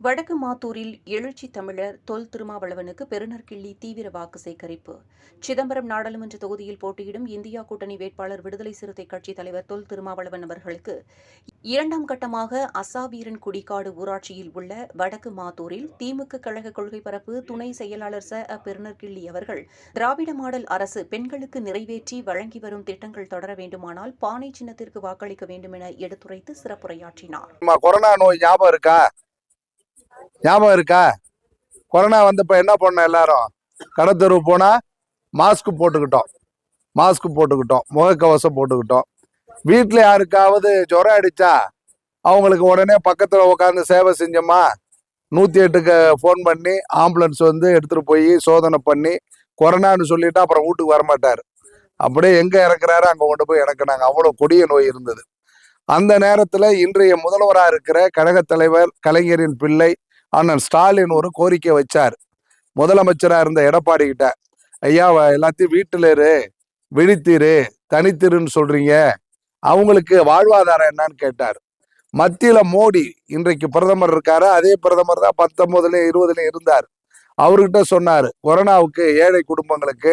வடக்கு மாத்தூரில் எழுச்சி தமிழர் தொல் திருமாவளவனுக்கு பெருநர் கிள்ளி தீவிர வாக்கு சேகரிப்பு. சிதம்பரம் நாடாளுமன்ற தொகுதியில் போட்டியிடும் இந்தியா கூட்டணி வேட்பாளர் விடுதலை சிறுத்தை கட்சித் தலைவர் தொல் திருமாவளவன் அவர்களுக்கு இரண்டாம் கட்டமாக அசாவீரன் குடிக்காடு ஊராட்சியில் உள்ள வடக்கு மாத்தூரில் திமுக கழக கொள்கை பரப்பு துணை செயலாளர் ச. அ பெருநர் கிள்ளி அவர்கள் திராவிட மாடல் அரசு பெண்களுக்கு நிறைவேற்றி வழங்கி வரும் திட்டங்கள் தொடர வேண்டுமானால் பானை சின்னத்திற்கு வாக்களிக்க வேண்டும் என எடுத்துரைத்து சிறப்புரையாற்றினார். கொரோனா நோய் ஞாபகம் இருக்கா? ஞாபகம் இருக்கா? கொரோனா வந்தப்போ என்ன பண்ணோம் எல்லாரும்? கடத்தெருவு போனா மாஸ்க் போட்டுக்கிட்டோம். மாஸ்க் போட்டுக்கிட்டோம். முகக்கவசம் போட்டுக்கிட்டோம். வீட்டில் யாருக்காவது ஜுரம் அடித்தா அவங்களுக்கு உடனே பக்கத்தில் உட்காந்து சேவை செஞ்சோமா? நூற்றி எட்டுக்கு ஃபோன் பண்ணி ஆம்புலன்ஸ் வந்து எடுத்துகிட்டு போய் சோதனை பண்ணி கொரோனான்னு சொல்லிட்டு அப்புறம் வீட்டுக்கு வரமாட்டார். அப்படியே எங்கே இறக்குறாரு அங்கே கொண்டு போய் இறக்குனாங்க. அவ்வளோ கொடிய நோய் இருந்தது. அந்த நேரத்தில் இன்றைய முதல்வராக இருக்கிற கழகத் தலைவர் கலைஞரின் பிள்ளை அண்ணன் ஸ்டாலின் ஒரு கோரிக்கை வச்சார். முதலமைச்சராக இருந்த எடப்பாடி கிட்ட ஐயா எல்லாத்தையும் வீட்டில் இரு விழித்திரு தனித்திருன்னு சொல்றீங்க. அவங்களுக்கு வாழ்வாதாரம் என்னன்னு கேட்டார். மத்தியில மோடி இன்றைக்கு பிரதமர் இருக்காரு. அதே பிரதமர் தான் பத்தொன்பதுலயும் இருபதுலயும் இருந்தார். அவர்கிட்ட சொன்னார் கொரோனாவுக்கு ஏழை குடும்பங்களுக்கு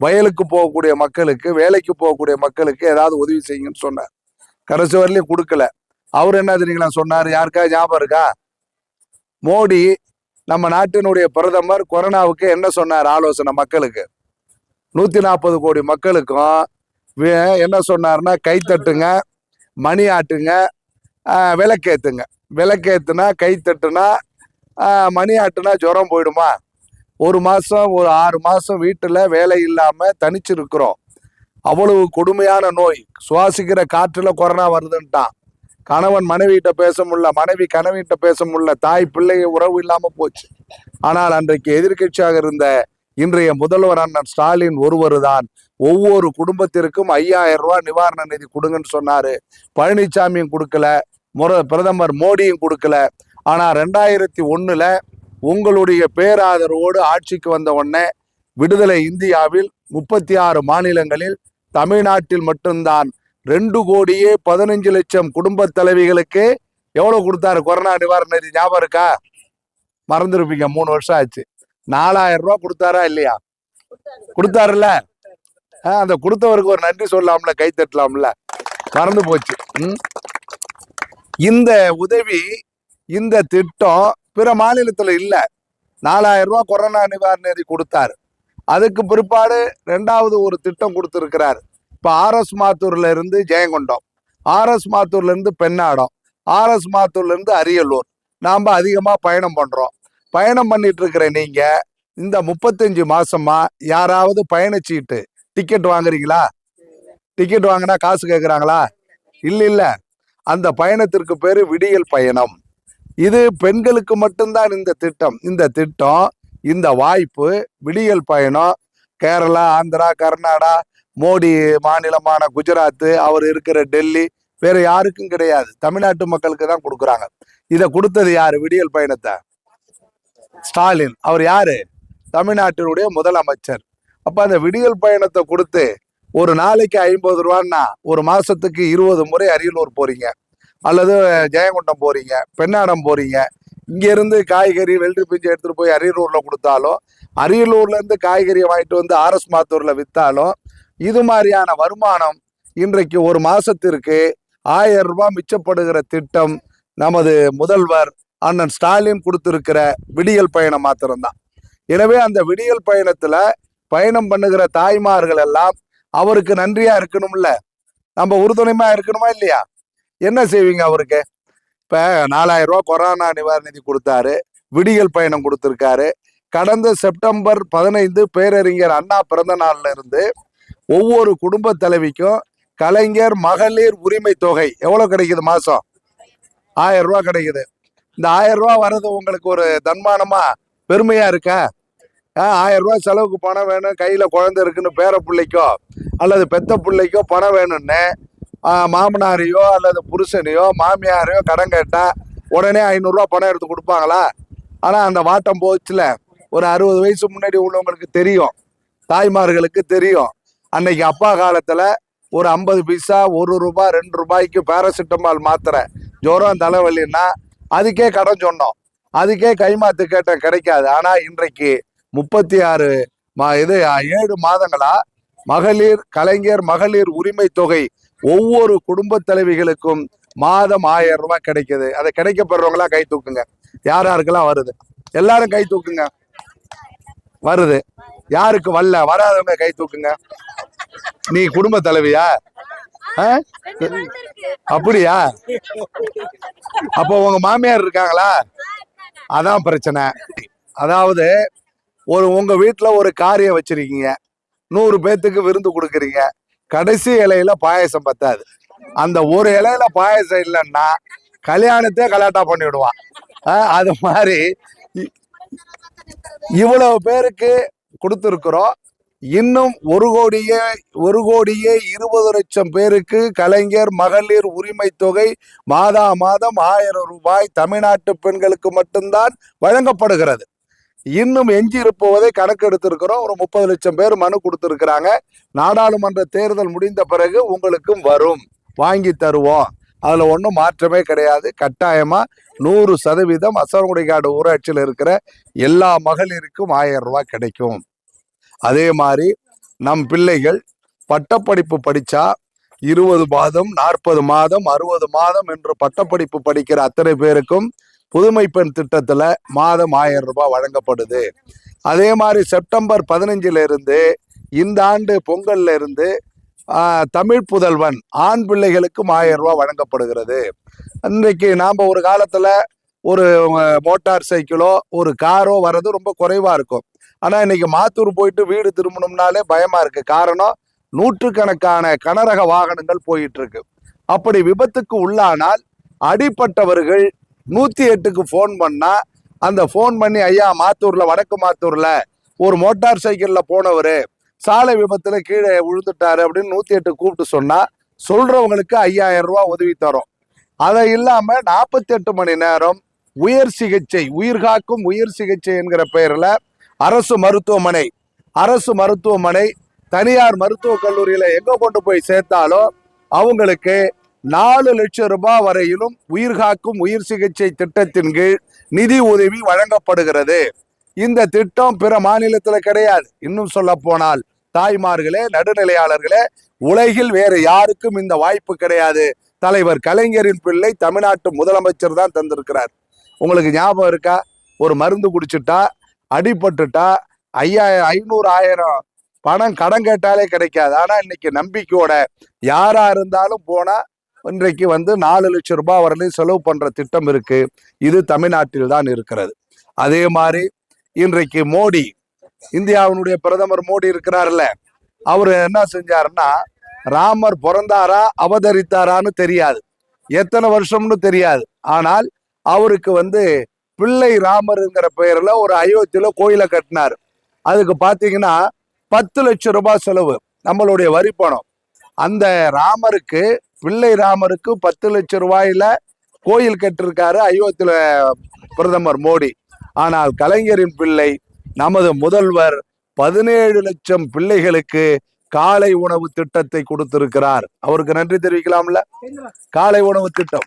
வயலுக்கு போகக்கூடிய மக்களுக்கு வேலைக்கு போகக்கூடிய மக்களுக்கு ஏதாவது உதவி செய்யுங்கன்னு சொன்னார். கடைசி வரலையும் கொடுக்கல. அவர் என்ன தெரியுங்களா சொன்னார்? யாருக்கா ஞாபகம் இருக்கா? மோடி நம்ம நாட்டினுடைய பிரதமர் கொரோனாவுக்கு என்ன சொன்னார் ஆலோசனை மக்களுக்கு? நூத்தி நாற்பது கோடி மக்களுக்கும் வே- என்ன சொன்னார்னா கைத்தட்டுங்க மணி ஆட்டுங்க விளக்கேத்துங்க. விளக்கேத்துனா கை தட்டுனா மணி ஆட்டுனா ஜுரம் போயிடுமா? ஒரு மாசம் ஒரு ஆறு மாசம் வீட்டுல வேலை இல்லாம தனிச்சிருக்கிறோம். அவ்வளவு கொடுமையான நோய். சுவாசிக்கிற காற்றுல கொரோனா வருதுன்ட்டான். கணவன் மனைவிட்ட பேச முடியல மனைவி கணவன்கிட்ட பேச முடியல தாய் பிள்ளை உறவு இல்லாம போச்சு. ஆனால் அன்றைக்கு எதிர்க்கட்சியாக இருந்த இன்றைய முதல்வர் அண்ணன் ஸ்டாலின் ஒருவர் தான் ஒவ்வொரு குடும்பத்திற்கும் ஐயாயிரம் ரூபாய் நிவாரண நிதி கொடுங்கன்னு சொன்னாரு. பழனிசாமியும் கொடுக்கல முற பிரதமர் மோடியும் கொடுக்கல. ஆனா ரெண்டாயிரத்தி ஒண்ணுல உங்களுடைய பேராதரவோடு ஆட்சிக்கு வந்த உடனே விடுதலை இந்தியாவில் முப்பத்தி ஆறு மாநிலங்களில் தமிழ்நாட்டில் மட்டும்தான் ரெண்டு கோடியே பதினஞ்சு லட்சம் குடும்ப தலைவிகளுக்கு எவ்வளவு கொடுத்தாரு? கொரோனா நிவாரண நிதி ஞாபகம் இருக்கா? மறந்துருப்பீங்க. மூணு வருஷம் ஆச்சு. நாலாயிரம் ரூபா கொடுத்தாரா இல்லையா? கொடுத்தாருல்ல. அந்த கொடுத்தவருக்கு ஒரு நன்றி சொல்லலாம்ல கை தட்டலாம்ல. மறந்து போச்சு. இந்த உதவி இந்த திட்டம் பிற மாநிலத்துல இல்ல. நாலாயிரம் ரூபா கொரோனா நிவாரண நிதி கொடுத்தாரு. அதுக்கு பிற்பாடு ரெண்டாவது ஒரு திட்டம் கொடுத்துருக்கிறார். இப்போ ஆர்எஸ் மாத்தூர்ல இருந்து ஜெயங்கொண்டம் ஆர்எஸ் மாத்தூர்ல இருந்து பெண்ணாடம் ஆர்எஸ் மாத்தூர்ல இருந்து அரியலூர். நாம் அதிகமாக பயணம் பண்ணுறோம் பயணம் பண்ணிட்டு இருக்கிற நீங்க இந்த முப்பத்தஞ்சு மாசமா யாராவது பயணச்சீட்டு டிக்கெட் வாங்குறீங்களா? டிக்கெட் வாங்கினா காசு கேட்குறாங்களா இல்லை இல்லை. அந்த பயணத்திற்கு பேர் விடியல் பயணம். இது பெண்களுக்கு மட்டும்தான் இந்த திட்டம். இந்த திட்டம் இந்த வாய்ப்பு விடியல் பயணம். கேரளா ஆந்திரா கர்நாடகா மோடி மாநிலமான குஜராத் அவர் இருக்கிற டெல்லி வேற யாருக்கும் கிடையாது. தமிழ்நாட்டு மக்களுக்கு தான் கொடுக்குறாங்க. இதை கொடுத்தது யாரு? விடியல் பயணத்தை. ஸ்டாலின். அவர் யாரு? தமிழ்நாட்டினுடைய முதலமைச்சர். அப்ப அந்த விடியல் பயணத்தை கொடுத்து ஒரு நாளைக்கு ஐம்பது ரூபான்னா ஒரு மாசத்துக்கு இருபது முறை அரியலூர் போறீங்க. அல்லது ஜெயங்கொண்டம் போறீங்க பெண்ணாடம் போறீங்க. இங்கேருந்து காய்கறி வெள்ளரி பிஞ்சு எடுத்துட்டு போய் அரியலூர்ல கொடுத்தாலும் அரியலூர்ல இருந்து காய்கறியை வாங்கிட்டு வந்து ஆர்எஸ் மாத்தூர்ல வித்தாலும் இது மாதிரியான வருமானம் இன்றைக்கு ஒரு மாசத்திற்கு ஆயிரம் ரூபாய் மிச்சப்படுகிற திட்டம் நமது முதல்வர் அண்ணன் ஸ்டாலின் கொடுத்திருக்கிற விடியல் பயணம் மாத்திரம்தான். எனவே அந்த விடியல் பயணத்துல பயணம் பண்ணுகிற தாய்மார்கள் எல்லாம் அவருக்கு நன்றியா இருக்கணும்ல? நம்ம உறுதுணைமா இருக்கணுமா இல்லையா? என்ன செய்வீங்க அவருக்கு? இப்ப நாலாயிரம் ரூபாய் கொரோனா நிவாரண நிதி கொடுத்தாரு விடியல் பயணம் கொடுத்திருக்காரு. கடந்த செப்டம்பர் பதினைந்து பேரறிஞர் அண்ணா பிறந்த நாள்ல இருந்து ஒவ்வொரு குடும்ப தலைவிக்கும் கலைஞர் மகளிர் உரிமை தொகை. எவ்வளோ கிடைக்குது மாதம் ஆயிரம் ரூபா கிடைக்குது. இந்த ஆயிரம் ரூபா வர்றது உங்களுக்கு ஒரு தன்மானமா பெருமையா இருக்கா? ஆ, ஆயிரம் ரூபா செலவுக்கு பணம் வேணும் கையில் குழந்தை இருக்குன்னு பேர பிள்ளைக்கோ அல்லது பெத்த பிள்ளைக்கோ பணம் வேணும்னு மாமனாரையோ அல்லது புருஷனையோ மாமியாரையோ கடன் கேட்டால் உடனே ஐநூறுரூவா பணம் எடுத்து கொடுப்பாங்களா? ஆனால் அந்த வாட்டம் போச்சுல. ஒரு அறுபது வயசு முன்னாடி உள்ளவங்களுக்கு தெரியும். தாய்மார்களுக்கு தெரியும். அன்னைக்கு அப்பா காலத்தில் ஒரு ஐம்பது பைசா ஒரு ரூபாய் ரெண்டு ரூபாய்க்கு பேராசிட்டமால் மாத்திரை ஜுரம் தலைவலின்னா அதுக்கே கடன் சொன்னோம். அதுக்கே கைமாத்து கேட்ட கிடைக்காது. ஆனால் இன்றைக்கு முப்பத்தி ஆறு மா இது ஏழு மாதங்களா மகளிர் கலைஞர் மகளிர் உரிமை தொகை ஒவ்வொரு குடும்ப தலைவிகளுக்கும் மாதம் ஆயிரம் ரூபாய் கிடைக்குது. அதை கிடைக்கப்படுறவங்களா கை தூக்குங்க. யார் யாருக்கெல்லாம் வருது? எல்லாரும் கை தூக்குங்க. வருது. யாருக்கு வரல? வராதவங்க கை தூக்குங்க. நீ குடும்ப தலைவியா? அப்படியா? அப்போ உங்க மாமியார் இருக்காங்களா? அதான் பிரச்சனை. அதாவது ஒரு உங்க வீட்டுல ஒரு காரியம் வச்சிருக்கீங்க. நூறு பேத்துக்கு விருந்து கொடுக்குறீங்க. கடைசி இலையில பாயசம் பத்தாது. அந்த ஒரு இலையில பாயசம் இல்லைன்னா கல்யாணத்தையே கலாட்டா பண்ணி விடுவான் ஆஹ் அது மாதிரி இவ்வளவு பேருக்கு கொடுத்துருக்குறோம். இன்னும் ஒரு கோடியே ஒரு கோடியே இருபது லட்சம் பேருக்கு கலைஞர் மகளிர் உரிமை தொகை மாதா மாதம் ஆயிரம் ரூபாய் தமிழ்நாட்டு பெண்களுக்கு மட்டும்தான் வழங்கப்படுகிறது. இன்னும் எஞ்சி இருப்பதை கணக்கெடுத்திருக்கிறோம். ஒரு முப்பது லட்சம் பேர் மனு கொடுத்துருக்குறாங்க. நாடாளுமன்ற தேர்தல் முடிந்த பிறகு உங்களுக்கும் வரும். வாங்கி தருவோம். அதில் ஒன்றும் மாற்றமே கிடையாது. கட்டாயமாக நூறு சதவீதம் அசரங்குடிக்காடு ஊராட்சியில் இருக்கிற எல்லா மகளிருக்கும் ஆயிரம் ரூபாய் கிடைக்கும். அதே மாதிரி நம் பிள்ளைகள் பட்டப்படிப்பு படிச்சா இருபது மாதம் நாற்பது மாதம் அறுபது மாதம் என்று பட்டப்படிப்பு படிக்கிற அத்தனை பேருக்கும் புதுமை பெண் திட்டத்தில் மாதம் ஆயிரம் ரூபாய் வழங்கப்படுது. அதே மாதிரி செப்டம்பர் பதினஞ்சுல இருந்து இந்த ஆண்டு பொங்கல்ல இருந்து தமிழ் புதல்வன் ஆண் பிள்ளைகளுக்கும் ஆயிரம் ரூபாய் வழங்கப்படுகிறது. இன்றைக்கு நாம் ஒரு காலத்தில் ஒரு மோட்டார் சைக்கிளோ ஒரு காரோ வர்றது ரொம்ப குறைவாக இருக்கும். ஆனால் இன்னைக்கு மாத்தூர் போயிட்டு வீடு திரும்பணும்னாலே பயமா இருக்கு. காரணம் நூற்றுக்கணக்கான கனரக வாகனங்கள் போயிட்டு இருக்கு அப்படி விபத்துக்கு உள்ளானால் அடிப்பட்டவர்கள் நூத்தி எட்டுக்கு ஃபோன் பண்ணா அந்த ஃபோன் பண்ணி ஐயா மாத்தூர்ல வடக்கு மாத்தூர்ல ஒரு மோட்டார் சைக்கிள்ல போனவர் சாலை விபத்துல கீழே விழுந்துட்டாரு அப்படின்னு நூத்தி எட்டு கூப்பிட்டு சொன்னா சொல்றவங்களுக்கு ஐயாயிரம் ரூபாய் உதவி தரும். அதை இல்லாம நாற்பத்தி எட்டு மணி நேரம் உயர் சிகிச்சை உயிர்காக்கும் உயிர் சிகிச்சை என்கிற பெயர்ல அரசு மருத்துவமனை அரசு மருத்துவமனை தனியார் மருத்துவக் கல்லூரியில எங்க கொண்டு போய் சேர்த்தாலும் அவங்களுக்கு நாலு லட்சம் ரூபாய் வரையிலும் உயிர்காக்கும் உயிர் சிகிச்சை திட்டத்தின் கீழ் நிதி உதவி வழங்கப்படுகிறது. இந்த திட்டம் பிற மாநிலத்தில் கிடையாது. இன்னும் சொல்ல போனால் தாய்மார்களே நடுநிலையாளர்களே உலகில் வேறு யாருக்கும் இந்த வாய்ப்பு கிடையாது. தலைவர் கலைஞரின் பிள்ளை தமிழ்நாட்டு முதலமைச்சர் தான் தந்திருக்கிறார். உங்களுக்கு ஞாபகம் இருக்கா? ஒரு மருந்து குடிச்சிட்டா அடிபட்டுட்டா ஐயா ஐநூறு ஆயிரம் பணம் கடன் கேட்டாலே கிடைக்காது. ஆனா இன்னைக்கு நம்பிக்கையோட யாரா இருந்தாலும் போனா இன்றைக்கு வந்து நாலு லட்சம் ரூபாய் வரலையும் செலவு பண்ற திட்டம் இருக்கு. இது தமிழ்நாட்டில் தான் இருக்கிறது. அதே மாதிரி இன்றைக்கு மோடி இந்தியாவினுடைய பிரதமர் மோடி இருக்கிறார்ல அவர் என்ன செஞ்சாருன்னா ராமர் பிறந்தாரா அவதரித்தாரான்னு தெரியாது. எத்தனை வருஷம்னு தெரியாது. ஆனால் அவருக்கு வந்து பிள்ளை ராமருங்கிற பெயர்ல ஒரு அயோத்தியில கோயிலை கட்டினார். அதுக்கு பாத்தீங்கன்னா பத்து லட்சம் ரூபாய் செலவு நம்மளுடைய வரி பணம். அந்த ராமருக்கு பிள்ளை ராமருக்கு பத்து லட்சம் ரூபாயில கோயில் கட்டிருக்காரு அயோத்தியில பிரதமர் மோடி. ஆனால் கலைஞரின் பிள்ளை நமது முதல்வர் பதினேழு லட்சம் பிள்ளைகளுக்கு காலை உணவு திட்டத்தை கொடுத்திருக்கிறார். அவருக்கு நன்றி தெரிவிக்கலாம்ல? காலை உணவு திட்டம்.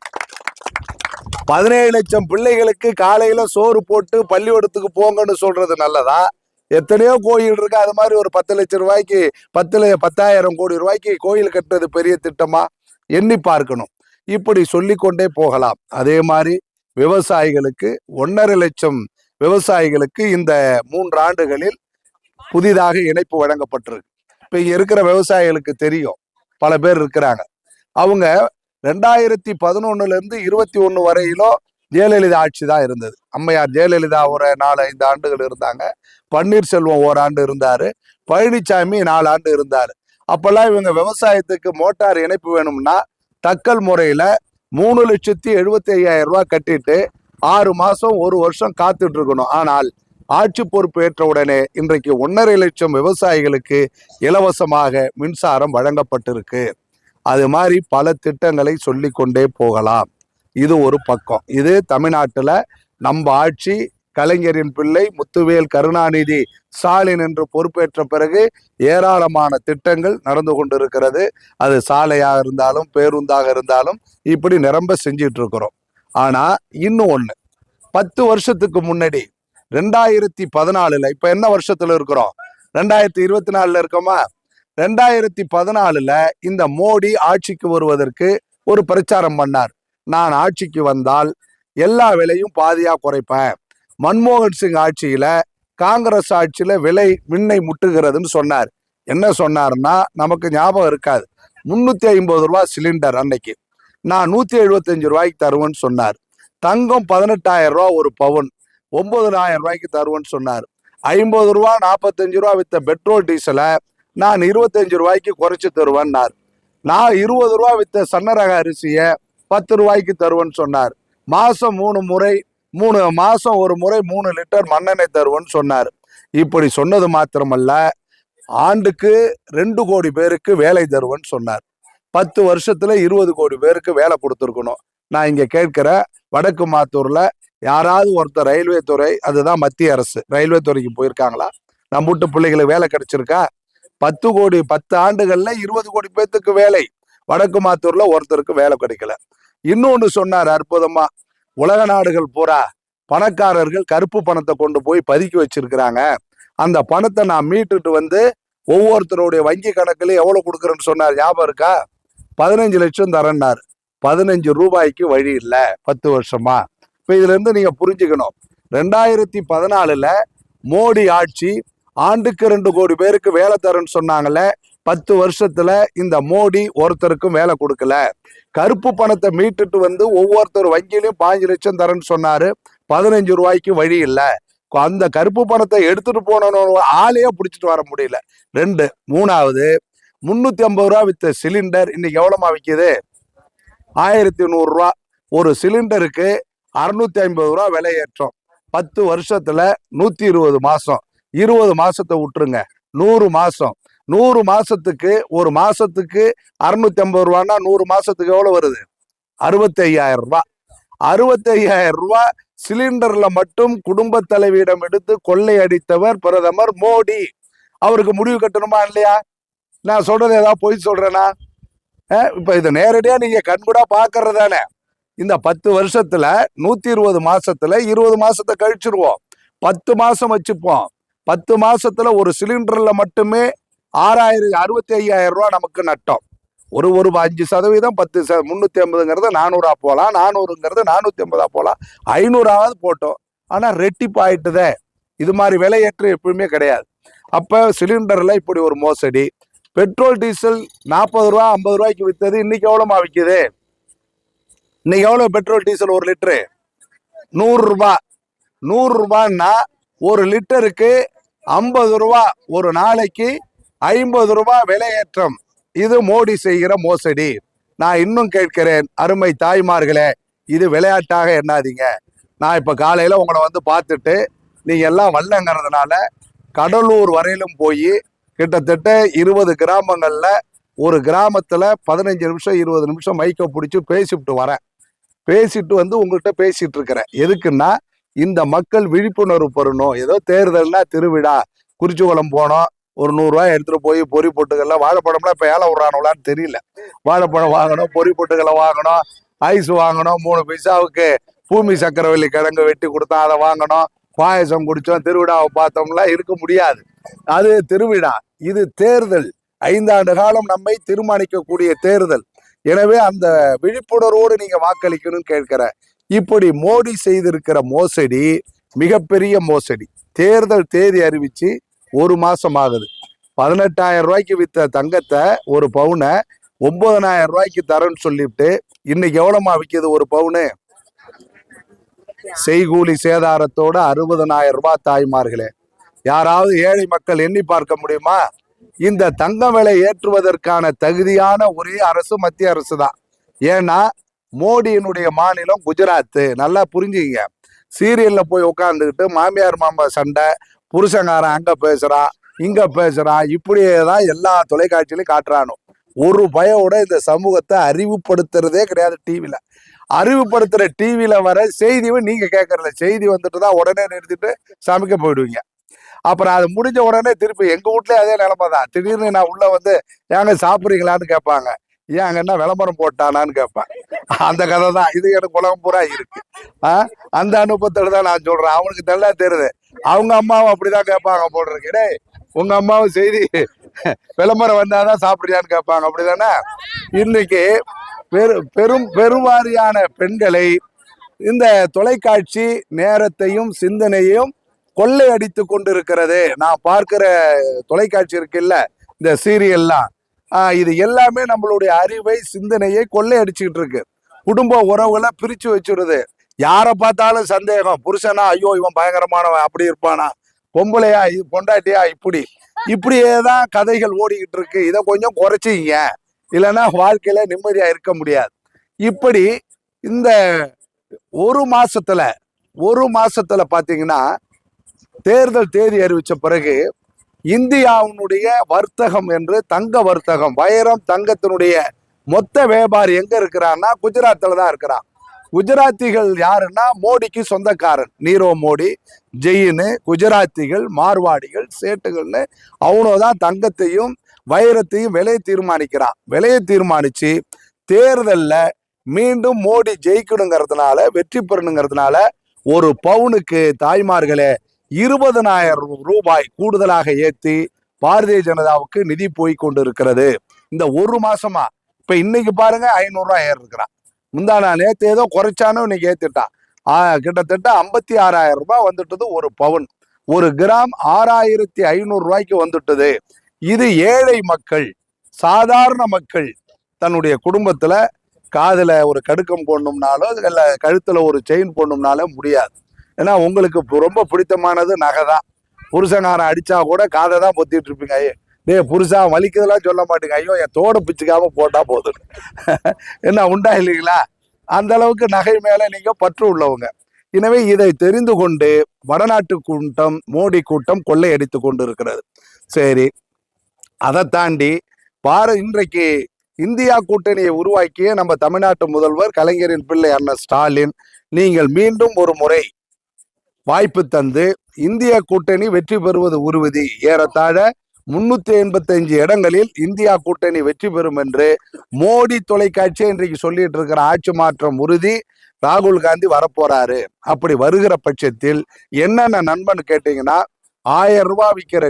பதினேழு லட்சம் பிள்ளைகளுக்கு காலையில சோறு போட்டு பள்ளிக்கூடத்துக்கு போங்கன்னு சொல்றது நல்லதா? எத்தனையோ கோயில் இருக்கு. அது மாதிரி ஒரு பத்து லட்சம் ரூபாய்க்கு பத்துல பத்தாயிரம் கோடி ரூபாய்க்கு கோயில் கட்டுறது பெரிய திட்டமா எண்ணி பார்க்கணும். இப்படி சொல்லிக்கொண்டே போகலாம். அதே மாதிரி விவசாயிகளுக்கு ஒன்றரை லட்சம் விவசாயிகளுக்கு இந்த மூன்று ஆண்டுகளில் புதிதாக இணைப்பு வழங்கப்பட்டிருக்கு. இப்போ இருக்கிற விவசாயிகளுக்கு தெரியும். பல பேர் இருக்கிறாங்க. அவங்க ரெண்டாயிரத்தி பதினொன்னுலேருந்து இருபத்தி ஒன்று வரையிலும் ஜெயலலிதா ஆட்சி தான் இருந்தது. அம்மையார் ஜெயலலிதா ஒரு நாலு ஐந்து ஆண்டுகள் இருந்தாங்க. பன்னீர்செல்வம் ஓராண்டு இருந்தார். பழனிசாமி நாலு ஆண்டு இருந்தார். அப்போல்லாம் இவங்க விவசாயத்துக்கு மோட்டார் இணைப்பு வேணும்னா தக்கல் முறையில் மூணு லட்சத்தி எழுபத்தி ஐயாயிரம் ரூபா கட்டிட்டு ஆறு மாதம் ஒரு வருஷம் காத்துட்டு இருக்கணும். ஆனால் ஆட்சி பொறுப்பு ஏற்ற உடனே இன்றைக்கு ஒன்றரை லட்சம் விவசாயிகளுக்கு இலவசமாக மின்சாரம் வழங்கப்பட்டிருக்கு. அது மாதிரி பல திட்டங்களை சொல்லி கொண்டே போகலாம். இது ஒரு பக்கம். இது தமிழ்நாட்டில் நம்ம ஆட்சி கலைஞரின் பிள்ளை முத்துவேல் கருணாநிதி ஸ்டாலின் என்று பொறுப்பேற்ற பிறகு ஏராளமான திட்டங்கள் நடந்து கொண்டிருக்கிறது. அது சாலையாக இருந்தாலும் பேருந்தாக இருந்தாலும் இப்படி நிரம்ப செஞ்சிட்டு இருக்கிறோம் ஆனால் இன்னும் ஒன்று பத்து வருஷத்துக்கு முன்னாடி ரெண்டாயிரத்தி பதினாலுல இப்போ என்ன வருஷத்தில் இருக்கிறோம்? ரெண்டாயிரத்தி இருபத்தி நாலுல இருக்கோமா? ரெண்டாயிரத்தி பதினாலுல இந்த மோடி ஆட்சிக்கு வருவதற்கு ஒரு பிரச்சாரம் பண்ணார். நான் ஆட்சிக்கு வந்தால் எல்லா விலையும் பாதியா குறைப்பேன். மன்மோகன் சிங் ஆட்சியில காங்கிரஸ் ஆட்சியில விலை மின்னை முட்டுகிறதுன்னு சொன்னார். என்ன சொன்னார்னா நமக்கு ஞாபகம் இருக்காது. முன்னூத்தி ஐம்பது ரூபா சிலிண்டர் அன்னைக்கு. நான் நூத்தி எழுபத்தஞ்சு ரூபாய்க்கு தருவேன்னு சொன்னார். தங்கம் பதினெட்டாயிரம் ரூபா ஒரு பவுன். ஒன்பதாயிரம் ரூபாய்க்கு தருவேன்னு சொன்னார். ஐம்பது ரூபா நாற்பத்தஞ்சு ரூபா வித்த பெட்ரோல் டீசலை நான் இருபத்தஞ்சு ரூபாய்க்கு குறைச்சி தருவேன்னார். நான் இருபது ரூபா வித்த சன்னரக அரிசியை பத்து ரூபாய்க்கு தருவேன்னு சொன்னார். மாதம் மூணு முறை மூணு மாதம் ஒரு முறை மூணு லிட்டர் மண்ணெண்ணெய் தருவேன்னு சொன்னார். இப்படி சொன்னது மாத்திரமல்ல ஆண்டுக்கு ரெண்டு கோடி பேருக்கு வேலை தருவேன்னு சொன்னார். பத்து வருஷத்துல இருபது கோடி பேருக்கு வேலை கொடுத்துருக்கணும். நான் இங்க கேட்கிற வடக்கு மாத்தூர்ல யாராவது ஒருத்தர் ரயில்வே துறை அதுதான் மத்திய அரசு. ரயில்வே துறைக்கு போயிருக்காங்களா? நம்ம வீட்டு பிள்ளைகளுக்கு வேலை கிடைச்சிருக்கா? பத்து கோடி பத்து ஆண்டுகள்ல இருபது கோடி பேத்துக்கு வேலை. வடக்கு மாத்தூர்ல ஒருத்தருக்கு வேலை கிடைக்கல. இன்னொன்னு சொன்னார் அற்புதமா. உலக நாடுகள் பூரா பணக்காரர்கள் கருப்பு பணத்தை கொண்டு போய் பதுக்கி வச்சிருக்கிறாங்க. அந்த பணத்தை நான் மீட்டுட்டு வந்து ஒவ்வொருத்தருடைய வங்கி கணக்குல எவ்வளவு கொடுக்குறேன்னு சொன்னார். ஞாபகம் இருக்கா? பதினஞ்சு லட்சம் தரேன்னார். பதினஞ்சு ரூபாய்க்கு வழி இல்லை. பத்து வருஷமா. இப்ப இதுல இருந்து நீங்க புரிஞ்சுக்கணும். ரெண்டாயிரத்தி பதினாலுல மோடி ஆட்சி ஆண்டுக்கு ரெண்டு கோடி பேருக்கு வேலை தரேன்னு சொன்னாங்கல்ல பத்து வருஷத்துல இந்த மோடி ஒருத்தருக்கும் வேலை கொடுக்கல. கருப்பு பணத்தை மீட்டுட்டு வந்து ஒவ்வொருத்தர் வங்கியிலையும் பாஞ்சு லட்சம் தரேன்னு சொன்னாரு. பதினஞ்சு ரூபாய்க்கு வழி இல்லை. அந்த கருப்பு பணத்தை எடுத்துட்டு போனவன ஆளையே பிடிச்சிட்டு வர முடியல. ரெண்டு மூணாவது முன்னூத்தி ஐம்பது ரூபா வித்த சிலிண்டர் இன்னைக்கு எவ்வளோமா விற்கிது ஆயிரத்தி நூறு ரூபா. ஒரு சிலிண்டருக்கு அறுநூத்தி ஐம்பது ரூபா விலையேற்றம். பத்து வருஷத்துல நூத்தி இருபது மாசம். இருபது மாசத்தை விட்டுருங்க. நூறு மாசம். நூறு மாசத்துக்கு ஒரு மாசத்துக்கு அறுநூத்தி ஐம்பது ரூபான்னா நூறு மாசத்துக்கு எவ்வளவு வருது? அறுபத்தி ஐயாயிரம் ரூபாய் அறுபத்தி ஐயாயிரம் ரூபாய் சிலிண்டர்ல மட்டும் குடும்ப தலைவியிடம் எடுத்து கொள்ளை அடித்தவர் பிரதமர் மோடி. அவருக்கு முடிவு கட்டணுமா இல்லையா? நான் சொல்றது ஏதாவது பொய் சொல்றேனா? இப்ப இதை நேரடியா நீங்க கண்கூடா பாக்குறது தானே இந்த பத்து வருஷத்துல நூத்தி இருபது மாசத்துல இருபது மாசத்தை கழிச்சிருவோம். பத்து மாசம் வச்சுப்போம். பத்து மாசத்துல ஒரு சிலிண்டர்ல மட்டுமே ஆறாயிரம் அறுபத்தி ஐயாயிரம் ரூபா நமக்கு நட்டம். ஒரு ஒரு அஞ்சு சதவீதம் பத்து ச முந்நூற்றி ஐம்பதுங்கிறது நானூறா போகலாம் நானூறுங்கிறது நானூற்றி ஐம்பதா போகலாம் ஐநூறாவது போட்டோம். ஆனால் ரெட்டிப்பு ஆயிட்டுதே. இது மாதிரி விலையேற்றம் எப்பவுமே கிடையாது. அப்போ சிலிண்டரில் இப்படி ஒரு மோசடி. பெட்ரோல் டீசல் நாற்பது ரூபா ஐம்பது ரூபாய்க்கு விற்றது இன்னைக்கு எவ்வளோமா விற்கிது இன்னைக்கு எவ்வளோ பெட்ரோல் டீசல் ஒரு லிட்டரு? நூறுரூபா நூறுரூபான்னா ஒரு லிட்டருக்கு ஐம்பது ரூபா ஒரு நாளைக்கு ஐம்பது ரூபா விலையேற்றம். இது மோடி செய்கிற மோசடி. நான் இன்னும் கேட்கிறேன் அருமை தாய்மார்களே இது விளையாட்டாக எண்ணாதீங்க. நான் இப்போ காலையில் உங்களை வந்து பார்த்துட்டு நீங்கள் எல்லாம் வல்லங்கிறதுனால கடலூர் வரையிலும் போய் கிட்டத்தட்ட இருபது கிராமங்களில் ஒரு கிராமத்தில் பதினஞ்சு நிமிஷம் இருபது நிமிஷம் மைக்கை பிடிச்சி பேசிவிட்டு வரேன். பேசிட்டு வந்து உங்கள்கிட்ட பேசிகிட்டு இருக்கிறேன். எதுக்குன்னா இந்த மக்கள் விழிப்புணர்வு பெறணும். ஏதோ தேர்தல்னா திருவிழா. குறிச்சிக்குளம் போனோம். ஒரு நூறுரூவா எடுத்துகிட்டு போய் பொறி பொட்டுக்கள்ல வாழைப்பழம்லாம் இப்போ ஏழை விட்றானுலான்னு தெரியல. வாழைப்பழம் வாங்கணும் பொறி பொட்டுகளை வாங்கணும் ஐஸ் வாங்கணும் மூணு பைசாவுக்கு பூமி சக்கரவள்ளி கிழங்கு வெட்டி கொடுத்தா அதை வாங்கணும். பாயசம் குடித்தோம் திருவிழாவை பார்த்தோம்லாம் இருக்க முடியாது. அது திருவிழா. இது தேர்தல். ஐந்தாண்டு காலம் நம்மை தீர்மானிக்கக்கூடிய தேர்தல். எனவே அந்த விழிப்புணர்வோடு நீங்கள் வாக்களிக்கணும்னு கேட்கிறேன். இப்படி மோடி செய்திருக்கிற மோசடி மிகப்பெரிய மோசடி. தேர்தல் தேதி அறிவிச்சு ஒரு மாசம் ஆகுது பதினெட்டாயிரம் ரூபாய்க்கு வித்த தங்கத்தை ஒரு பவுனை ஒன்பதனாயிரம் ரூபாய்க்கு தரேன்னு சொல்லிவிட்டு இன்னைக்கு எவ்வளோமா விற்கிது ஒரு பவுனு? செய்கூலி சேதாரத்தோட அறுபதனாயிரம் ரூபாய் தாய்மார்களே. யாராவது ஏழை மக்கள் எண்ணி பார்க்க முடியுமா? இந்த தங்க விலை ஏற்றுவதற்கான தகுதியான ஒரே அரசு மத்திய அரசு தான் ஏன்னா மோடியினுடைய மாநிலம் குஜராத் நல்லா புரிஞ்சுங்க சீரியல்ல போய் உட்காந்துக்கிட்டு மாமியார் மாமா சண்டை புருஷங்காரன் அங்க பேசுறான் இங்க பேசுறான் இப்படியே தான் எல்லா தொலைக்காட்சியிலையும் காட்டுறானோ. ஒரு பயோட இந்த சமூகத்தை அறிவுப்படுத்துறதே கிடையாது டிவியில அறிவுப்படுத்துற டிவியில வர செய்தியும் நீங்க கேட்கறதில்ல செய்தி வந்துட்டு தான் உடனே நிறுத்திட்டு சமைக்க போயிடுவீங்க. அப்புறம் அது முடிஞ்ச உடனே திருப்பி எங்க வீட்லயே அதே நிலைமை தான் திடீர்னு நான் உள்ள வந்து ஏங்க சாப்பிட்றீங்களான்னு கேட்பாங்க. ஏன் அங்க என்ன விளம்பரம் போட்டானான்னு கேட்பேன். அந்த கதை தான் இது எனக்கு உலகம் பூரா இருக்கு. ஆ? அந்த அனுபவத்துல தான் நான் சொல்றேன். அவனுக்கு நல்லா தெரியுது. அவங்க அம்மாவும் அப்படிதான் கேட்பாங்க போடுறதுக்கு டே உங்க அம்மாவும் செய்தி விளம்பரம் வந்தாதான் சாப்பிடுறியான்னு கேட்பாங்க. அப்படிதானே? இன்னைக்கு பெரு பெரும் பெருவாரியான பெண்களை இந்த தொலைக்காட்சி நேரத்தையும் சிந்தனையும் கொள்ளை அடித்து கொண்டு கொண்டிருக்கிறது. நான் பார்க்கிற தொலைக்காட்சி இருக்குல்ல இந்த சீரியல்லாம். இது எல்லாமே நம்மளுடைய அறிவை சிந்தனையை கொள்ளையடிச்சுக்கிட்டு இருக்கு. குடும்ப உறவுகளை பிரிச்சு வச்சிருது யாரை பார்த்தாலும் சந்தேகம். புருஷனா ஐயோ இவன் பயங்கரமானவன் அப்படி இருப்பானா? பொம்பளையா இது பொண்டாட்டியா இப்படி. இப்படியே தான் கதைகள் ஓடிக்கிட்டு இருக்கு. இதை கொஞ்சம் குறைச்சிங்க. இல்லைன்னா வாழ்க்கையில நிம்மதியா இருக்க முடியாது. இப்படி இந்த ஒரு மாசத்துல ஒரு மாசத்துல பாத்தீங்கன்னா தேர்தல் தேதி அறிவிச்ச பிறகு இந்தியாவினுடைய வர்த்தகம் என்று தங்க வர்த்தகம் வைரம் தங்கத்தினுடைய மொத்த வியாபாரி எங்க இருக்கிறான்னா குஜராத்தில் தான் இருக்கிறான். குஜராத்திகள் யாருன்னா மோடிக்கு சொந்தக்காரன். நீரோ மோடி ஜெயின்னு குஜராத்திகள் மார்வாடிகள் சேட்டுகள்னு அவனோதான் தங்கத்தையும் வைரத்தையும் விலையை தீர்மானிக்கிறான். விலையை தீர்மானிச்சு தேர்தலில் மீண்டும் மோடி ஜெயிக்கணுங்கிறதுனால வெற்றி பெறணுங்கிறதுனால ஒரு பவுனுக்கு தாய்மார்களே இருபதனாயிரம் ரூபாய் கூடுதலாக ஏத்தி பாரதிய ஜனதாவுக்கு நிதி போய் கொண்டு இருக்கிறது இந்த ஒரு மாசமா இப்ப இன்னைக்கு பாருங்க ஐநூறுரூவா ஏறிருக்கிறான். முந்தானா நேத்து ஏதோ குறைச்சானோ இன்னைக்கு ஏத்திட்டான். ஆஹ் கிட்டத்தட்ட ஐம்பத்தி ஆறாயிரம் ரூபாய் வந்துட்டது ஒரு பவுன். ஒரு கிராம் ஆறாயிரத்தி ஐநூறு ரூபாய்க்கு வந்துட்டது. இது ஏழை மக்கள் சாதாரண மக்கள் தன்னுடைய குடும்பத்துல காதுல ஒரு கடுக்கம் போடணும்னாலோ இல்ல கழுத்துல ஒரு செயின் போடணும்னாலோ முடியாது. ஏன்னா உங்களுக்கு ரொம்ப பிடித்தமானது நகை தான் புருஷனாரன் அடித்தா கூட காதை தான் பொத்திட்டு இருப்பீங்க ஐயோ. டேய் புருஷா வலிக்குதெல்லாம் சொல்ல மாட்டேங்க ஐயோ என் தோடை பிச்சுக்காம போட்டால் போதும் என்ன உண்டா இல்லைங்களா? அந்த அளவுக்கு நகை மேலே நீங்கள் பற்று உள்ளவங்க. எனவே இதை தெரிந்து கொண்டு வடநாட்டு கூட்டம் மோடி கூட்டம் கொள்ளையடித்து கொண்டு இருக்கிறது சரி அதை தாண்டி பார இன்றைக்கு இந்தியா கூட்டணியை உருவாக்கிய நம்ம தமிழ்நாட்டு முதல்வர் கலைஞரின் பிள்ளை அண்ணன் ஸ்டாலின் நீங்கள் மீண்டும் ஒரு முறை வாய்ப்பு தந்து இந்திய கூட்டணி வெற்றி பெறுவது உறுதி. ஏறத்தாழ முன்னூத்தி எண்பத்தஞ்சு இடங்களில் இந்தியா கூட்டணி வெற்றி பெறும் என்று மோடி தொலைக்காட்சி இன்றைக்கு சொல்லிட்டு இருக்கிற ஆட்சி மாற்றம் உறுதி. ராகுல் காந்தி வரப்போறாரு. அப்படி வருகிற பட்சத்தில் என்னென்ன நண்பன் கேட்டீங்கன்னா ஆயிரம் ரூபாய் விற்கிற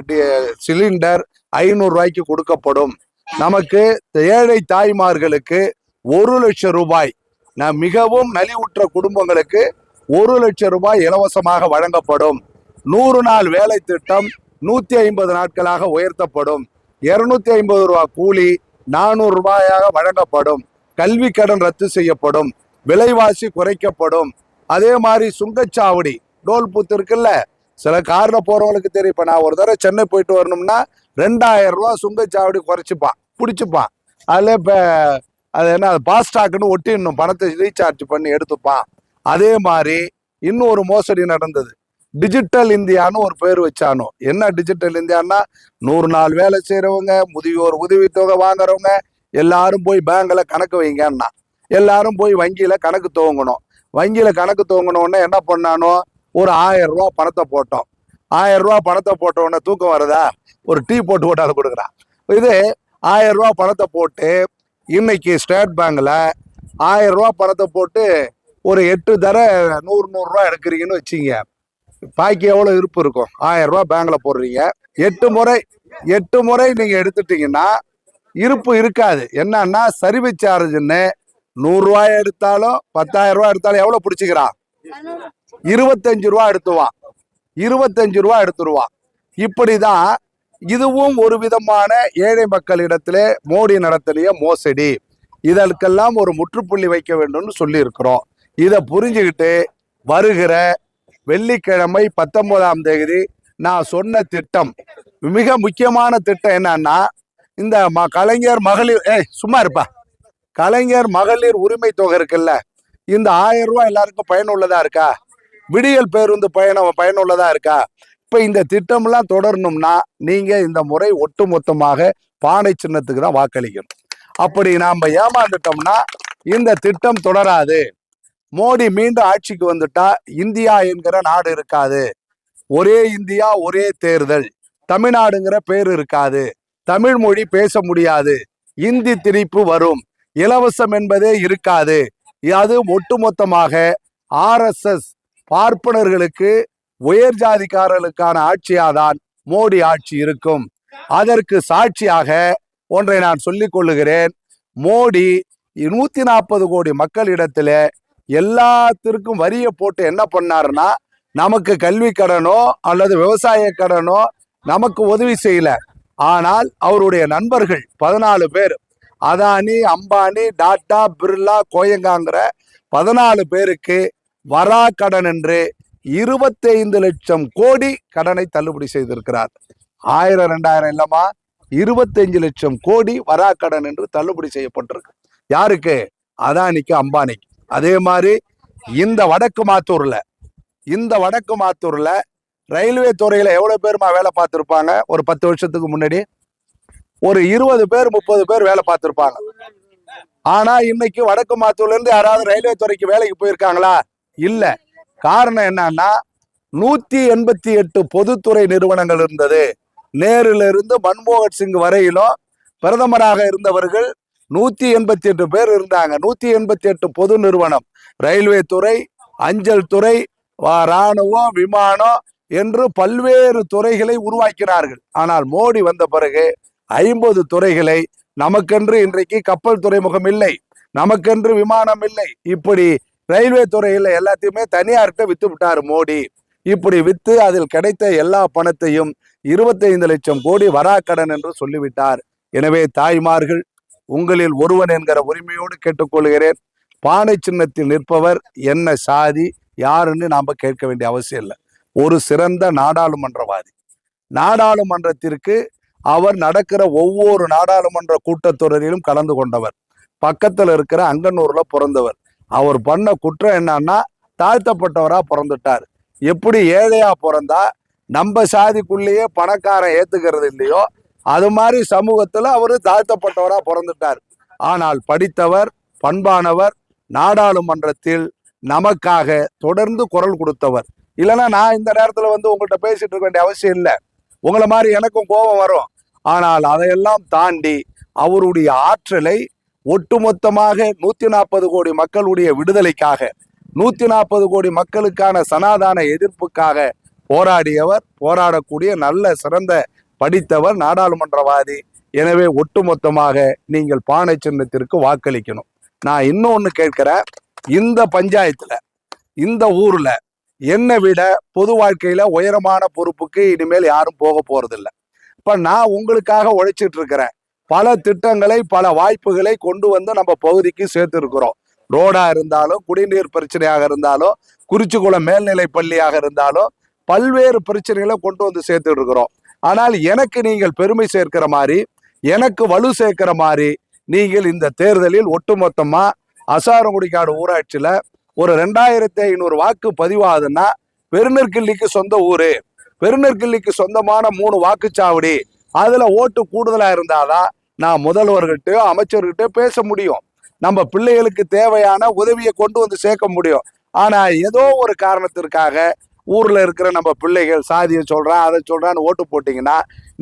சிலிண்டர் ஐநூறு ரூபாய்க்கு கொடுக்கப்படும். நமக்கு ஏழை தாய்மார்களுக்கு ஒரு லட்சம் ரூபாய். நான் மிகவும் நலிவுற்ற குடும்பங்களுக்கு ஒரு லட்சம் ரூபாய் இலவசமாக வழங்கப்படும். நூறு நாள் வேலை திட்டம் நூத்தி ஐம்பது நாட்களாக உயர்த்தப்படும். இருநூத்தி ஐம்பது ரூபாய் கூலி நானூறு ரூபாயாக வழங்கப்படும். கல்வி கடன் ரத்து செய்யப்படும். விலைவாசி குறைக்கப்படும். அதே மாதிரி சுங்கச்சாவடி டோல் பூத்து இருக்குல்ல சில காரில் போறவங்களுக்கு தெரியும். இப்ப நான் ஒரு தடவை சென்னை போயிட்டு வரணும்னா ரெண்டாயிரம் ரூபா சுங்கச்சாவடி குறைச்சிப்பான் பிடிச்சிப்பான் அதுல இப்ப அது என்ன பாஸ்டாக்னு ஒட்டிடணும். பணத்தை ரீசார்ஜ் பண்ணி எடுத்துப்பான் அதே மாதிரி இன்னும் ஒரு மோசடி நடந்தது. டிஜிட்டல் இந்தியான்னு ஒரு பேர் வச்சானோ? என்ன டிஜிட்டல் இந்தியான்னா நூறு நாள் வேலை செய்கிறவங்க முதியோர் உதவித்தொகை வாங்குறவங்க எல்லாரும் போய் பேங்கில் கணக்கு வைங்கன்னா எல்லாரும் போய் வங்கியில் கணக்கு துவங்கணும். வங்கியில் கணக்கு துவங்கணும்னா என்ன பண்ணானோ? ஒரு ஆயிரம் ரூபா பணத்தை போட்டோம். ஆயிரம் ரூபா பணத்தை போட்ட உடனே தூக்கம் வருதா? ஒரு டீ போட்டு போட்டாலும் கொடுக்குறான் இது ஆயிரம் ரூபா பணத்தை போட்டு இன்னைக்கு ஸ்டேட் பேங்கில் ஆயிரம் ரூபா பணத்தை போட்டு ஒரு எட்டு தர நூறு நூறுரூவா எடுக்கிறீங்கன்னு வச்சிங்க பாக்கி எவ்வளோ இருப்பு இருக்கும்? ஆயிரம் ரூபா பேங்கில் போடுறீங்க. எட்டு முறை எட்டு முறை நீங்கள் எடுத்துட்டீங்கன்னா இருப்பு இருக்காது. என்னன்னா சர்வீஸ் சார்ஜ்னு நூறு எடுத்தாலும் பத்தாயிரம் ரூபா எடுத்தாலும் எவ்வளோ பிடிச்சிக்கிறான்? இருபத்தஞ்சு ரூபா எடுத்துவான் இருபத்தஞ்சு ரூபா எடுத்துருவான். இப்படி தான் இதுவும் ஒரு விதமான ஏழை மக்களிடத்திலே மோடி நடத்திலேயே மோசடி. இதற்கெல்லாம் ஒரு முற்றுப்புள்ளி வைக்க வேண்டும்னு சொல்லியிருக்கிறோம். இதை புரிஞ்சுக்கிட்டு வருகிற வெள்ளிக்கிழமை பத்தொன்பதாம் தேதி நான் சொன்ன திட்டம் மிக முக்கியமான திட்டம் என்னன்னா இந்த ம- கலைஞர் மகளிர் ஏய் சும்மா இருப்பா. கலைஞர் மகளிர் உரிமை தொகை இருக்குல்ல இந்த ஆயிரம் ரூபாய் எல்லாருக்கும் பயனுள்ளதா இருக்கா? விடியல் பேருந்து பயணம் பயனுள்ளதா இருக்கா? இப்போ இந்த திட்டம்லாம் தொடரணும்னா நீங்கள் இந்த முறை ஒட்டுமொத்தமாக பானை சின்னத்துக்கு தான் வாக்களிக்கணும். அப்படி நாம் ஏமாந்துட்டோம்னா இந்த திட்டம் தொடராது. மோடி மீண்டும் ஆட்சிக்கு வந்துட்டா இந்தியா என்கிற நாடு இருக்காது. ஒரே இந்தியா ஒரே தேர்தல். தமிழ்நாடுங்கிற பேர் இருக்காது. தமிழ் மொழி பேச முடியாது. இந்தி திணிப்பு வரும். இலவசம் என்பதே இருக்காது. அது ஒட்டுமொத்தமாக ஆர்எஸ்எஸ் பார்ப்பனர்களுக்கு உயர் ஜாதிக்காரர்களுக்கான ஆட்சியாதான் மோடி ஆட்சி இருக்கும். அதற்கு சாட்சியாக ஒன்றை நான் சொல்லிக் கொள்ளுகிறேன். மோடி நூத்தி நாற்பது கோடி மக்களிடத்திலே எல்லாத்திற்கும் வரியை போட்டு என்ன பண்ணாருன்னா நமக்கு கல்வி கடனோ அல்லது விவசாய கடனோ நமக்கு உதவி செய்யல. ஆனால் அவருடைய நண்பர்கள் பதினாலு பேர் அதானி அம்பானி டாட்டா பிர்லா கோயங்காங்கிற பதினாலு பேருக்கு வரா கடன் என்று இருபத்தைந்து லட்சம் கோடி கடனை தள்ளுபடி செய்திருக்கிறார். ஆயிரம் ரெண்டாயிரம் இல்லமா இருபத்தஞ்சு லட்சம் கோடி வரா கடன் என்று தள்ளுபடி செய்யப்பட்டிருக்கு. யாருக்கு? அதானிக்கு அம்பானிக்கு. அதே மாதிரி இந்த வடக்கு மாத்தூர்ல இந்த வடக்கு மாத்தூர்ல ரயில்வே துறையில எவ்வளவு பேருமா வேலை பார்த்துருப்பாங்க? ஒரு பத்து வருஷத்துக்கு முன்னாடி ஒரு இருபது பேர் முப்பது பேர் வேலை பார்த்துருப்பாங்க. ஆனா இன்னைக்கு வடக்கு மாத்தூர்ல இருந்து யாராவது ரயில்வே துறைக்கு வேலைக்கு போயிருக்காங்களா? இல்ல. காரணம் என்னன்னா நூத்தி எண்பத்தி எட்டு பொதுத்துறை நிறுவனங்கள் இருந்தது. நேருல இருந்து மன்மோகன் சிங் வரையிலும் பிரதமராக இருந்தவர்கள் நூத்தி எண்பத்தி எட்டு பேர் இருந்தாங்க. நூத்தி எண்பத்தி எட்டு பொது நிறுவனம். ரயில்வே துறை அஞ்சல் துறை இராணுவம் ராணுவம் விமானம் என்று பல்வேறு துறைகளை உருவாக்கினார்கள். ஆனால் மோடி வந்த பிறகு ஐம்பது துறைகளை நமக்கென்று இன்றைக்கு கப்பல் துறைமுகம் இல்லை. நமக்கென்று விமானம் இல்லை. இப்படி ரயில்வே துறையில் எல்லாத்தையுமே தனியார்கிட்ட வித்து விட்டார் மோடி. இப்படி வித்து அதில் கிடைத்த எல்லா பணத்தையும் இருபத்தைந்து லட்சம் கோடி வராக்கடன் என்று சொல்லிவிட்டார். எனவே தாய்மார்கள் உங்களில் ஒருவன் என்கிற உரிமையோடு கேட்டுக்கொள்கிறேன். பானை சின்னத்தில் நிற்பவர் என்ன சாதி யாருன்னு நாம் கேட்க வேண்டிய அவசியம் இல்லை. ஒரு சிறந்த நாடாளுமன்றவாதி. நாடாளுமன்றத்திற்கு அவர் நடக்கிற ஒவ்வொரு நாடாளுமன்ற கூட்டத்தொடரிலும் கலந்து கொண்டவர். பக்கத்தில் இருக்கிற அங்கனூர்ல பிறந்தவர். அவர் பண்ண குற்றம் என்னன்னா தாழ்த்தப்பட்டவரா பிறந்துட்டார். எப்படி ஏழையா பிறந்தா நம்ம சாதிக்குள்ளேயே பணக்காரன் ஏத்துக்கிறது இல்லையோ அது மாதிரி சமூகத்துல அவரு தாழ்த்தப்பட்டவரா பிறந்துட்டார். ஆனால் படித்தவர் பண்பானவர் நாடாளுமன்றத்தில் நமக்காக தொடர்ந்து குரல் கொடுத்தவர். இல்லைன்னா நான் இந்த நேரத்துல வந்து உங்கள்கிட்ட பேசிட்டு இருக்க வேண்டிய அவசியம் இல்லை. உங்களை மாதிரி எனக்கும் கோபம் வரும். ஆனால் அதையெல்லாம் தாண்டி அவருடைய ஆற்றலை ஒட்டுமொத்தமாக நூத்தி நாற்பது கோடி மக்களுடைய விடுதலைக்காக நூத்தி நாற்பது கோடி மக்களுக்கான சனாதான எதிர்ப்புக்காக போராடியவர் போராடக்கூடிய நல்ல சிறந்த படித்தவர் நாடாளுமன்றவாதி. எனவே ஒட்டுமொத்தமாக நீங்கள் பானை சின்னத்திற்கு வாக்களிக்கணும். நான் இன்னொன்று கேட்கிறேன். இந்த பஞ்சாயத்தில் இந்த ஊரில் என்னை விட பொது வாழ்க்கையில் உயரமான பொறுப்புக்கு இனிமேல் யாரும் போக போகிறதில்ல இப்போ நான் உங்களுக்காக உழைச்சிட்டு இருக்கிறேன். பல திட்டங்களை பல வாய்ப்புகளை கொண்டு வந்து நம்ம பகுதிக்கு சேர்த்துருக்குறோம். ரோடாக இருந்தாலும் குடிநீர் பிரச்சனையாக இருந்தாலும் குறிச்சிக்குளம் மேல்நிலை பள்ளியாக இருந்தாலும் பல்வேறு பிரச்சனைகளை கொண்டு வந்து சேர்த்துட்டு இருக்கிறோம் ஆனால் எனக்கு நீங்கள் பெருமை சேர்க்கிற மாதிரி எனக்கு வலு சேர்க்கிற மாதிரி நீங்கள் இந்த தேர்தலில் ஒட்டுமொத்தமாக அசாரங்குடிக்காடு ஊராட்சியில் ஒரு ரெண்டாயிரத்தி ஐநூறு வாக்கு பதிவாகுதுன்னா பெருநெற்கிள்ளிக்கு சொந்த ஊர் பெருநெற்கிள்ளிக்கு சொந்தமான மூணு வாக்குச்சாவடி அதில் ஓட்டு கூடுதலாக இருந்தாதான் நான் முதல்வர்கிட்ட அமைச்சர்கிட்ட பேச முடியும். நம்ம பிள்ளைகளுக்கு தேவையான உதவியை கொண்டு வந்து சேர்க்க முடியும். ஆனால் ஏதோ ஒரு காரணத்திற்காக ஊரில் இருக்கிற நம்ம பிள்ளைகள் சாதியை சொல்கிறான் அதை சொல்கிறான்னு ஓட்டு போட்டிங்கன்னா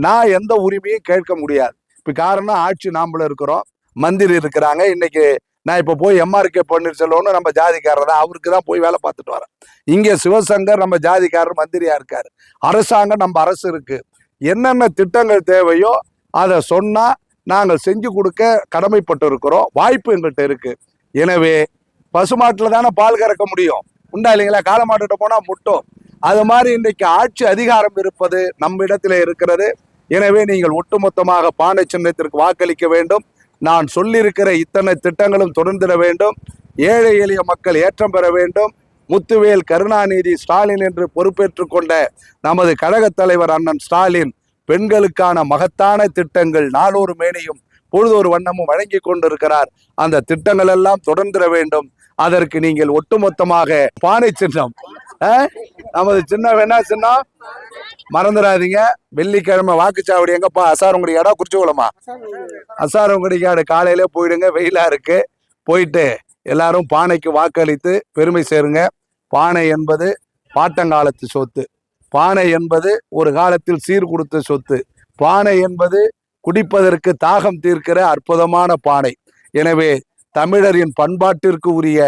நான் எந்த உரிமையும் கேட்க முடியாது. இப்போ காரணம் ஆட்சி நாமளும் இருக்கிறோம் மந்திரி இருக்கிறாங்க. இன்னைக்கு நான் இப்போ போய் எம்ஆர்கே பன்னீர்செல்வம்னு நம்ம ஜாதிக்காரர் தான் அவருக்கு தான் போய் வேலை பார்த்துட்டு வரேன். இங்கே சிவசங்கர் நம்ம ஜாதிக்காரர் மந்திரியாக இருக்கார். அரசாங்கம் நம்ம அரசு இருக்குது என்னென்ன திட்டங்கள் தேவையோ அதை சொன்னால் நாங்கள் செஞ்சு கொடுக்க கடமைப்பட்டு இருக்கிறோம் வாய்ப்பு எங்கள்கிட்ட இருக்குது எனவே பசுமாட்டில் தானே பால் கறக்க முடியும். உண்டா இல்லைங்களா? காளமாட்டுகிட்ட போனால் முட்டும். அது மாதிரி இன்றைக்கு ஆட்சி அதிகாரம் இருப்பது நம்ம இடத்துல இருக்கிறது. எனவே நீங்கள் ஒட்டுமொத்தமாக பானை சின்னத்திற்கு வாக்களிக்க வேண்டும். நான் சொல்லியிருக்கிற இத்தனை திட்டங்களும் தொடர்ந்திட வேண்டும். ஏழை எளிய மக்கள் ஏற்றம் பெற வேண்டும். முத்துவேல் கருணாநிதி ஸ்டாலின் என்று பொறுப்பேற்று கொண்ட நமது கழகத் தலைவர் அண்ணன் ஸ்டாலின் பெண்களுக்கான மகத்தான திட்டங்கள் நாளொரு மேனையும் பொழுதொரு வண்ணமும் வழங்கி கொண்டிருக்கிறார். அந்த திட்டங்கள் எல்லாம் தொடர்ந்திட வேண்டும். அதற்கு நீங்கள் ஒட்டுமொத்தமாக பானை சின்னம். ஆ? நமது சின்னம் என்ன சின்னம் மறந்துடாதீங்க வெள்ளிக்கிழமை வாக்குச்சாவடி எங்கப்பா? அசாரங்குடி இடம் குறிச்சிக்குளமா அசாரங்குடி காடு காலையில போயிடுங்க வெயிலா இருக்கு. போயிட்டு எல்லாரும் பானைக்கு வாக்களித்து பெருமை சேருங்க. பானை என்பது பாட்டங்காலத்து சொத்து. பானை என்பது ஒரு காலத்தில் சீர் கொடுத்த சொத்து. பானை என்பது குடிப்பதற்கு தாகம் தீர்க்கிற அற்புதமான பானை. எனவே தமிழரின் பண்பாட்டிற்கு உரிய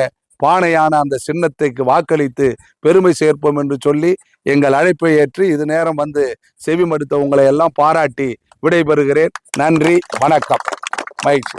பானையான அந்த சின்னத்தைக்கு வாக்களித்து பெருமை சேர்ப்போம் என்று சொல்லி எங்கள் அழைப்பை ஏற்று இது நேரம் வந்து செவி மடுத்த உங்களை எல்லாம் பாராட்டி விடைபெறுகிறேன். நன்றி வணக்கம். மகிழ்ச்சி.